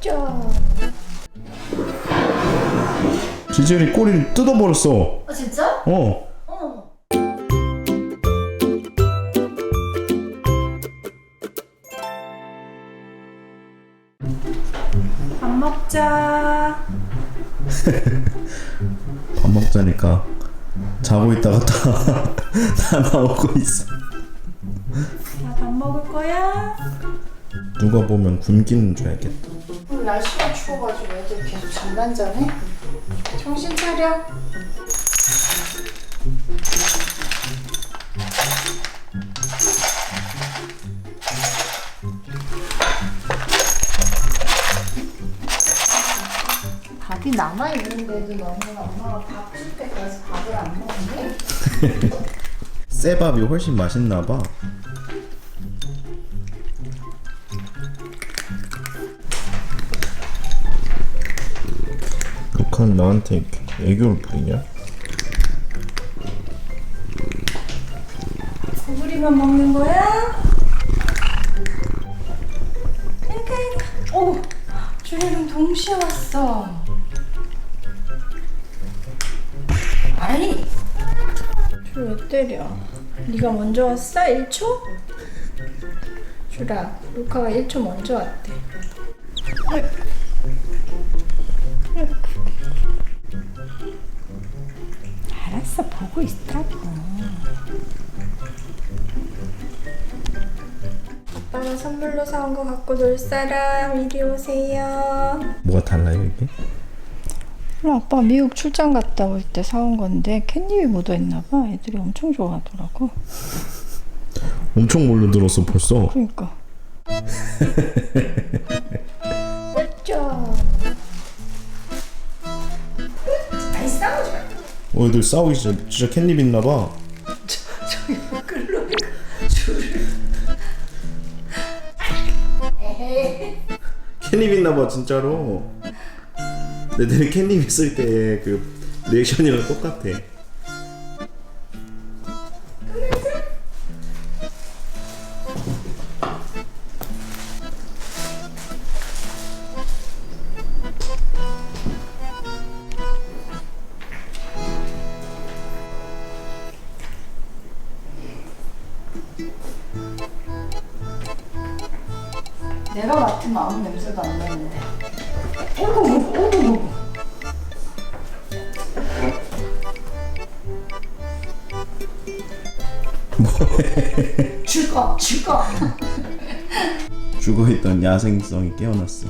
짜. 지젤이 꼬리를 뜯어버렸어. 아 진짜? 어. 어. 밥 먹자. 밥 먹자니까 자고 있다가 다, 다 나오고 있어. 나 밥 먹을 거야? 누가 보면 굶기는 줄 알겠다. 오늘 날씨가 추워가지고 애들 계속 잠만 자네. 정신 차려. 밥이 남아 있는데도 너무 엄마가 밥줄 때까지 밥을 안 먹네. 쇠밥이 훨씬 맛있나 봐. 북한 나한테 애교를 부리냐? 구부리만 먹는 거야? 그러니까 오! 주희랑 동시에 왔어 아니 왜 때려 네가 먼저 왔어? 1초? 주라 루카가 1초 먼저 왔대 알았어 보고 있다고 아빠가 선물로 사온 거 갖고 놀 사람 이리 오세요. 뭐가 달라요 이게? 그럼 아빠 미국 출장 갔다 올 때 사온 건데 캣닙이 묻어 있나 봐. 애들이 엄청 좋아하더라고. 엄청 몰려들었어 벌써. 그러니까. 어 애들 싸우기 진짜, 진짜 캣닙 있나 봐. 저기 끌로 줄을. 캣닙 있나 봐 진짜로. 애들이 캣닙 있을 때 그 리액션이랑 똑같아. 내가 맡으면 아무 냄새도 안 나는데. 어구, 어구, 어구. 죽어, 죽어. 죽어있던 야생성이 깨어났어.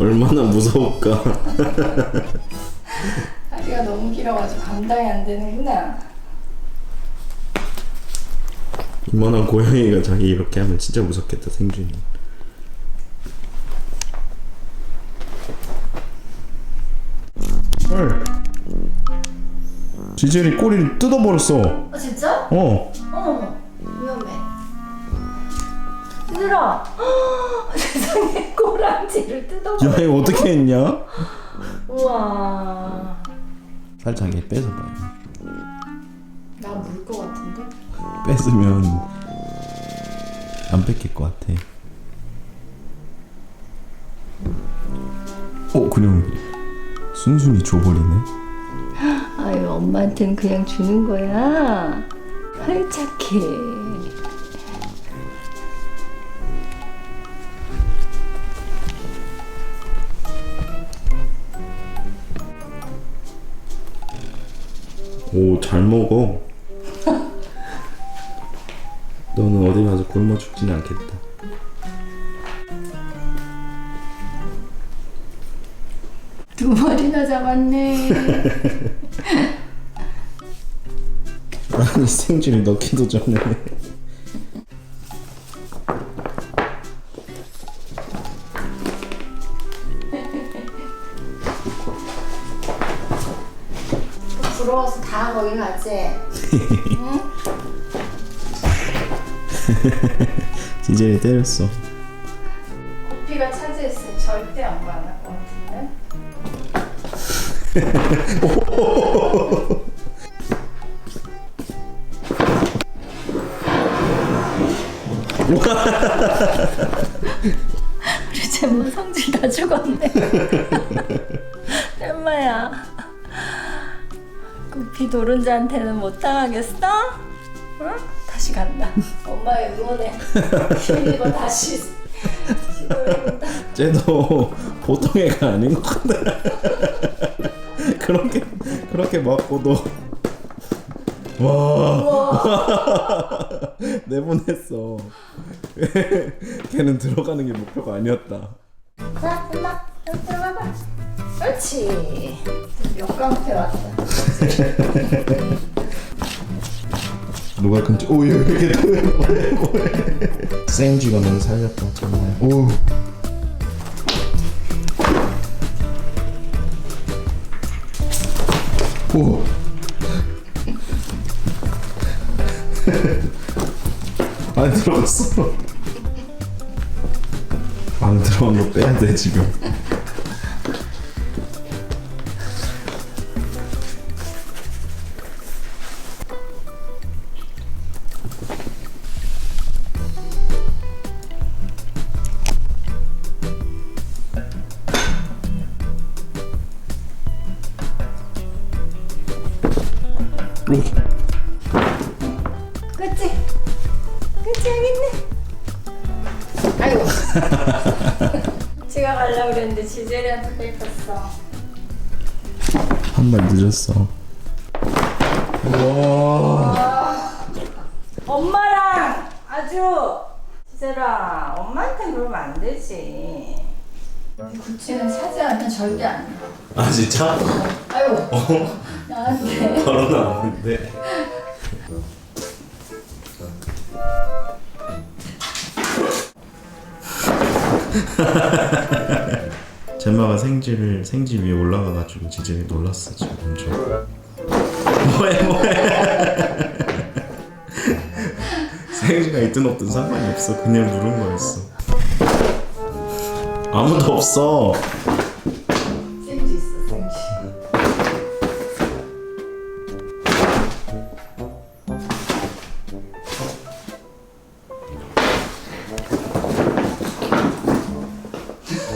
얼마나 무서울까. 다리가 너무 길어가지고 감당이 안 되는구나. 이만한 고양이가 자기 이렇게 하면 진짜 무섭겠다 생준이. 헐. 지젤이 꼬리를 뜯어버렸어. 아 진짜? 어. 어. 얘들아, 세상에 꼬랑지를 뜯어. 야 이거 어떻게 했냐? 우와, 살짝 얘 뺏어봐요. 나 물 것 같은데? 뺏으면 안 뺏길 것 같아. 어 그냥 순순히 줘버리네. 아유, 엄마한테는 그냥 주는 거야. 아유, 착해. 오 잘 먹어. 너는 어디 가서 굶어 죽지는 않겠다. 두 마리나 잡았네. 아니 생쥐를 넣기도 전에. 부러워서 다 거기 가지? 지젤이 때렸어. 고피가 차지했으면 절대 안 반할 것 같은데? 구피 노른자한테는 못 당하겠어? 응? 다시 간다. 엄마의 응원에 힘입어 다시. 쟤도 보통 애가 아닌 것 같아. 그렇게 그렇게 맞고도 와 내보냈어. 걔는 들어가는 게 목표가 아니었다. 자, 일나 들어가봐. 그렇지. 역광패 왔다. 누가 근처 오 이게 또해 뭐해 뭐해 생쥐가 너무 살렸다 정말 오 오. 안에 들어갔어. 안에 들어간 거 빼야 돼 지금. 오. 그치? 그치 있네. 아이고. 지가 가려고 그랬는데 지젤이한테 뺏겼어. 한 발 늦었어. 와. 엄마랑 아주 지젤아 엄마한테 그러면 안 되지. 구찌는 사지 않는 절대 아니야. 아 진짜? 아유 어? 나한테. 바로 나왔는데. 젠마가 생지를 생지 위에 올라가가지고 지젤이 놀랐어 지금 엄청. 뭐해 뭐해. 생지가 있든 없든 상관이 없어. 그냥 누른 거였어. 아무도 없어. 생지 있어 생지.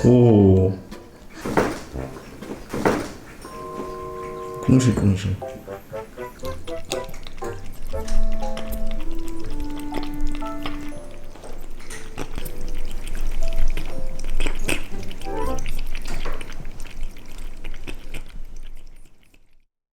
오. 꽁실꽁실.